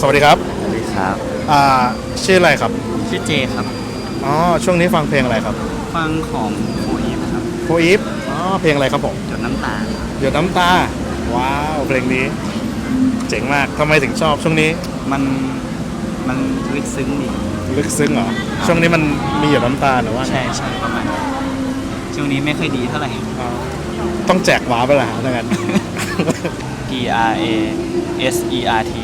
สวัสดีครับสวัสดีครับอ่าชื่ออะไรครับ ชื่อเจครับ อ๋อ ช่วงนี้ฟังเพลงอะไรครับ ฟังของโฟอีฟครับโฟอีฟอ๋อ เพลงอะไรครับผมจดน้ำตา หยดน้ำตา ว้าว เพลงนี้ เจ๋งมากทำไมถึงชอบช่วงนี้ มัน มันลึกซึ้งดีลึกซึ้งเหรอ ช่วงนี้มันมีหยดน้ำตาหรือว่า ใช่ใช่ประมาณนั้นช่วงนี้ไม่ค่อยดีเท่าไหร่อ๋อต้องแจกว้าไปละถ้างั้น P R A S E R T